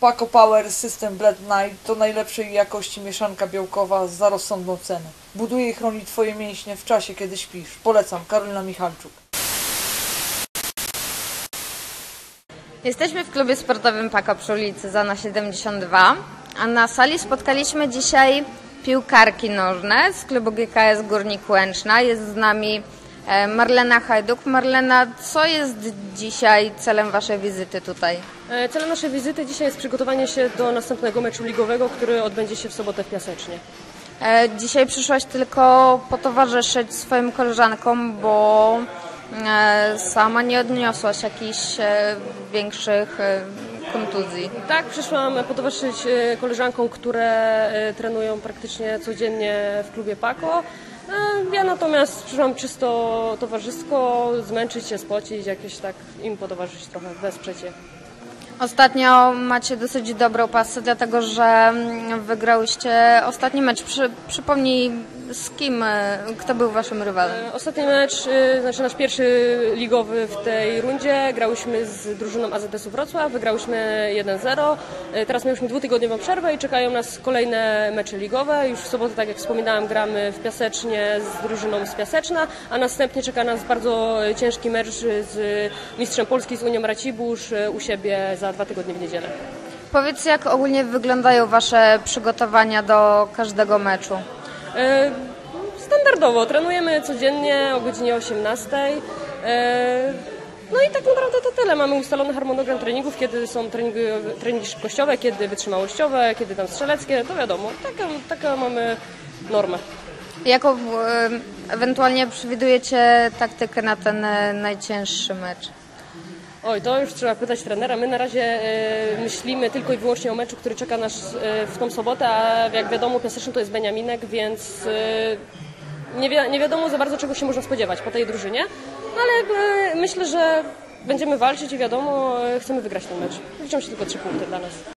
Paco Power System Blend Night to najlepszej jakości mieszanka białkowa za rozsądną cenę. Buduje i chroni Twoje mięśnie w czasie, kiedy śpisz. Polecam, Karolina Michalczuk. Jesteśmy w klubie sportowym Paka przy ulicy Zana 72, a na sali spotkaliśmy dzisiaj piłkarki nożne z klubu GKS Górnik Łęczna. Jest z nami Marlena Hajduk. Marlena, co jest dzisiaj celem Waszej wizyty tutaj? E, Celem naszej wizyty dzisiaj jest przygotowanie się do następnego meczu ligowego, który odbędzie się w sobotę w Piasecznie. E, Dzisiaj przyszłaś tylko potowarzyszyć swoim koleżankom, bo e, sama nie odniosłaś jakichś e, większych e, kontuzji. Tak, przyszłam potowarzyszyć e, koleżankom, które e, trenują praktycznie codziennie w klubie Paco. E, Ja natomiast przyszłam czysto towarzysko, zmęczyć się, spocić, jakieś tak im potowarzyszyć trochę, wesprzeć je. Ostatnio macie dosyć dobrą pasę, dlatego że mm, wygrałyście ostatni mecz. Przy, przypomnij z kim, e, kto był waszym rywalem. E, Ostatni mecz, e, znaczy nasz pierwszy ligowy w tej rundzie, grałyśmy z drużyną AZS-u Wrocław, wygrałyśmy 1-0. E, Teraz mieliśmy dwutygodniową przerwę i czekają nas kolejne mecze ligowe. Już w sobotę, tak jak wspominałam, gramy w Piasecznie z drużyną z Piaseczna, a następnie czeka nas bardzo ciężki mecz z mistrzem Polski, z Unią Racibórz u siebie za dwa tygodnie w niedzielę. Powiedz, jak ogólnie wyglądają wasze przygotowania do każdego meczu? E, Standardowo, trenujemy codziennie o godzinie 18. E, No i tak naprawdę to tyle. Mamy ustalony harmonogram treningów, kiedy są treningi, treningi szybkościowe, kiedy wytrzymałościowe, kiedy tam strzeleckie, to wiadomo, taką, taką mamy normę. Jaką ewentualnie przewidujecie taktykę na ten e, najcięższy mecz? Oj, to już trzeba pytać trenera. My na razie e, myślimy tylko i wyłącznie o meczu, który czeka nas e, w tą sobotę, a jak wiadomo Piaseczny to jest Beniaminek, więc e, nie, wi- nie wiadomo za bardzo czego się można spodziewać po tej drużynie, no ale myślę, że będziemy walczyć i wiadomo, chcemy wygrać ten mecz. Liczą się tylko trzy punkty dla nas.